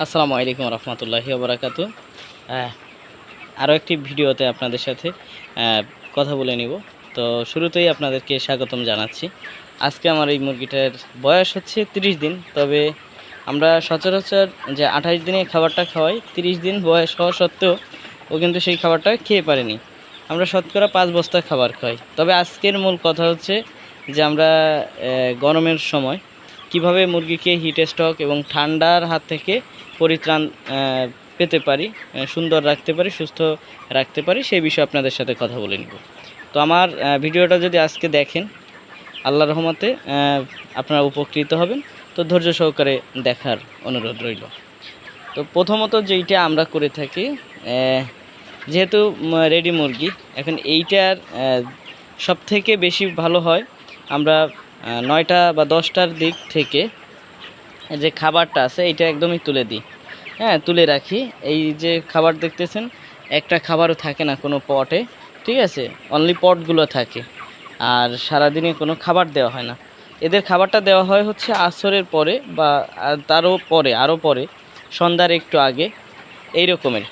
আসসালামু আলাইকুম রহমতুল্লাহি ওবরাকাত। আরও একটি ভিডিওতে আপনাদের সাথে কথা বলে নিব। তো শুরুতেই আপনাদেরকে স্বাগতম জানাচ্ছি। আজকে আমার এই মুরগিটার বয়স হচ্ছে 30 দিন, তবে আমরা সচরাচর যে আঠাশ দিনে খাবারটা খাওয়াই 30 দিন বয়স হওয়া সত্ত্বেও ও কিন্তু সেই খাবারটা খেয়ে পারেনি। আমরা শতকরা পাঁচ বস্তা খাবার খাই। তবে আজকের মূল কথা হচ্ছে যে আমরা গরমের সময় কীভাবে মুরগিকে হিট স্টক এবং ঠান্ডার হাত থেকে পরিত্রাণ পেতে পারি সুন্দর রাখতে পারি, সুস্থ রাখতে পারি, সেই বিষয়ে আপনাদের সাথে কথা বলে নিব। তো আমার ভিডিওটা যদি আজকে দেখেন আল্লাহ রহমতে আপনারা উপকৃত হবেন। তো ধৈর্য সহকারে দেখার অনুরোধ রইল। তো প্রথমত যেইটা আমরা করে থাকি যেহেতু রেডি মুরগি, এখন এইটার সব থেকে বেশি ভালো হয় আমরা নয়টা বা দশটার দিক থেকে যে খাবারটা আছে এটা একদমই তুলে দিই। হ্যাঁ তুলে রাখি। এই যে খাবার দেখতেছেন, একটা খাবারও থাকে না কোনো পটে, ঠিক আছে? অনলি পটগুলো থাকে। আর সারাদিনে কোনো খাবার দেওয়া হয় না। এদের খাবারটা দেওয়া হয় হচ্ছে আসরের পরে বা তারও পরে, আরও পরে, সন্ধ্যার একটু আগে এই রকমের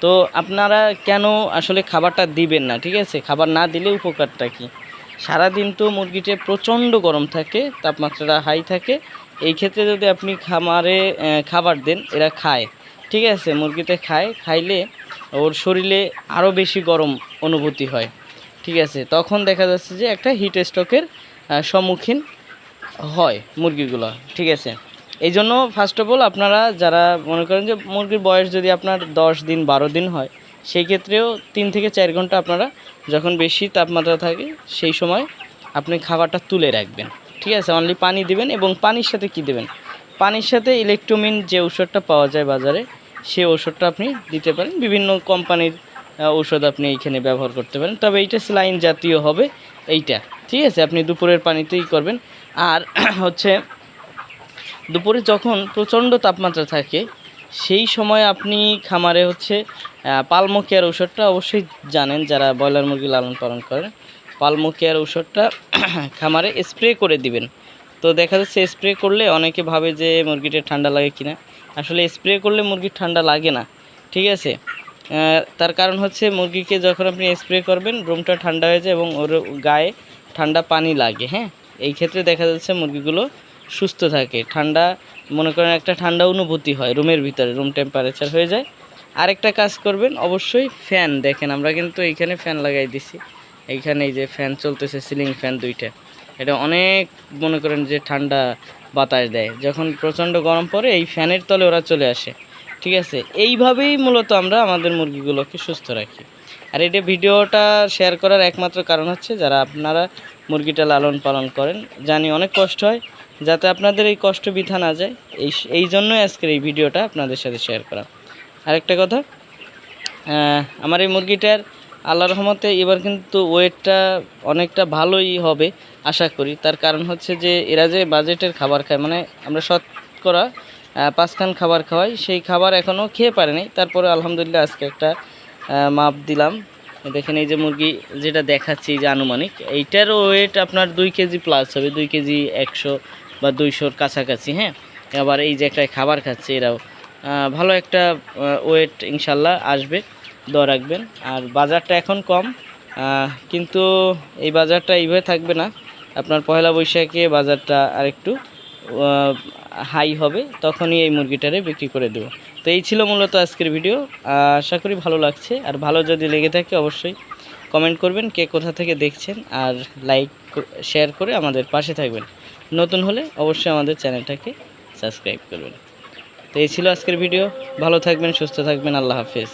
তো আপনারা কেন আসলে খাবারটা দিবেন না, ঠিক আছে? খাবার না দিলে উপকারটা কি? সারাদিন তো মুরগিতে প্রচণ্ড গরম থাকে, তাপমাত্রাটা হাই থাকে এই ক্ষেত্রে যদি আপনি খামারে খাবার দেন, এরা খায়। ঠিক আছে, মুরগিতে খায়, খাইলে ওর শরীরে আরও বেশি গরম অনুভূতি হয়। ঠিক আছে, তখন দেখা যাচ্ছে যে একটা হিট স্ট্রোকের সম্মুখীন হয় মুরগিগুলো। ঠিক আছে এই জন্য ফার্স্ট অফ অল আপনারা যারা মনে করেন যে মুরগির বয়স যদি আপনার দশ দিন, বারো দিন হয়, সেই ক্ষেত্রেও তিন থেকে চার ঘণ্টা আপনারা যখন বেশি তাপমাত্রা থাকে, সেই সময় আপনি খাবারটা তুলে রাখবেন। ঠিক আছে অনলি পানি দিবেন এবং পানির সাথে কি দেবেন? পানির সাথে ইলেকট্রোমিন যে ওষুধটা পাওয়া যায় বাজারে সেই ওষুধটা আপনি দিতে পারেন। বিভিন্ন কোম্পানির ঔষধ আপনি এইখানে ব্যবহার করতে পারেন। তবে এইটা স্লাইন জাতীয় হবে, এইটা, ঠিক আছে? আপনি দুপুরের পানিতেই করবেন। আর হচ্ছে, দুপুরে যখন প্রচণ্ড তাপমাত্রা থাকে, সেই সময় আপনি খামারে হচ্ছে পালমো কেয়ার ঔষধটা অবশ্যই জানেন, যারা ব্রয়লার মুরগি লালন পালন করেন। পালমো কেয়ার ঔষধটা খামারে স্প্রে করে দিবেন। তো দেখা যাচ্ছে স্প্রে করলে অনেকে ভাবে যে মুরগিটা ঠান্ডা লাগে কিনা। আসলে স্প্রে করলে মুরগির ঠান্ডা লাগে না, ঠিক আছে? তার কারণ হচ্ছে মুরগিকে যখন আপনি স্প্রে করবেন, রুমটা ঠান্ডা হয়ে যায় এবং ওর গায়ে ঠান্ডা পানি লাগে হ্যাঁ? এই ক্ষেত্রে দেখা যাচ্ছে মুরগিগুলো সুস্থ থাকে, ঠান্ডা, মনে করেন একটা ঠান্ডা অনুভূতি হয় রুমের ভিতরে, রুম টেম্পারেচার হয়ে যায়। আরেকটা কাজ করবেন, অবশ্যই ফ্যান দেখেন, আমরা কিন্তু এইখানে ফ্যান লাগাই দিছি। এইখানে এই যে ফ্যান চলতেছে, সিলিং ফ্যান দুইটা। এটা অনেক মনে করেন যে ঠান্ডা বাতাস দেয়। যখন প্রচণ্ড গরম পড়ে, এই ফ্যানের তলে ওরা চলে আসে। ঠিক আছে? এইভাবেই মূলত আমরা আমাদের মুরগিগুলোকে সুস্থ রাখি। আর এটা ভিডিওটা শেয়ার করার একমাত্র কারণ হচ্ছে, যারা আপনারা মুরগিটা লালন পালন করেন, জানি অনেক কষ্ট হয়। যাতে আপনাদের এই কষ্ট বৃথা না যায়, এই এই জন্যই আজকের এই ভিডিওটা আপনাদের সাথে শেয়ার করা। আরেকটা কথা আমার এই মুরগিটার আল্লাহ রহমতে এবার কিন্তু ওয়েটটা অনেকটা ভালোই হবে, আশা করি। তার কারণ হচ্ছে যে এরা যে বাজেটের খাবার খায় মানে আমরা শতকরা পাঁচখান খাবার খাওয়াই, সেই খাবার এখনও খেয়ে পারেনি তারপরে আলহামদুলিল্লাহ আজকে একটা মাপ দিলাম। দেখেন এই যে মুরগি যেটা দেখাচ্ছি যে আনুমানিক, এইটার ওয়েট আপনার দুই কেজি প্লাস হবে। দুই কেজি একশো বা দুইশোর কাছাকাছি হ্যাঁ? আবার এই যে একটা খাবার খাচ্ছে এরাও। ভালো একটা ওয়েট ইনশাল্লাহ আসবে। দোয়া রাখবেন। আর বাজারটা এখন কম কিন্তু এই বাজারটা এইভাবে থাকবে না। আপনার পয়লা বৈশাখে বাজারটা আরেকটু হাই হবে, তখনই এই মুরগিটারে বিক্রি করে দেবো। তো এই ছিল মূলত আজকের ভিডিও। আশা করি ভালো লাগছে। আর ভালো যদি লেগে থাকে অবশ্যই কমেন্ট করবেন কে কোথা থেকে দেখছেন। আর লাইক শেয়ার করে আমাদের পাশে থাকবেন। নতুন হলে অবশ্যই আমাদের চ্যানেলটাকে সাবস্ক্রাইব করবেন। তো এই ছিল আজকের ভিডিও। ভালো থাকবেন, সুস্থ থাকবেন। আল্লাহ হাফেজ।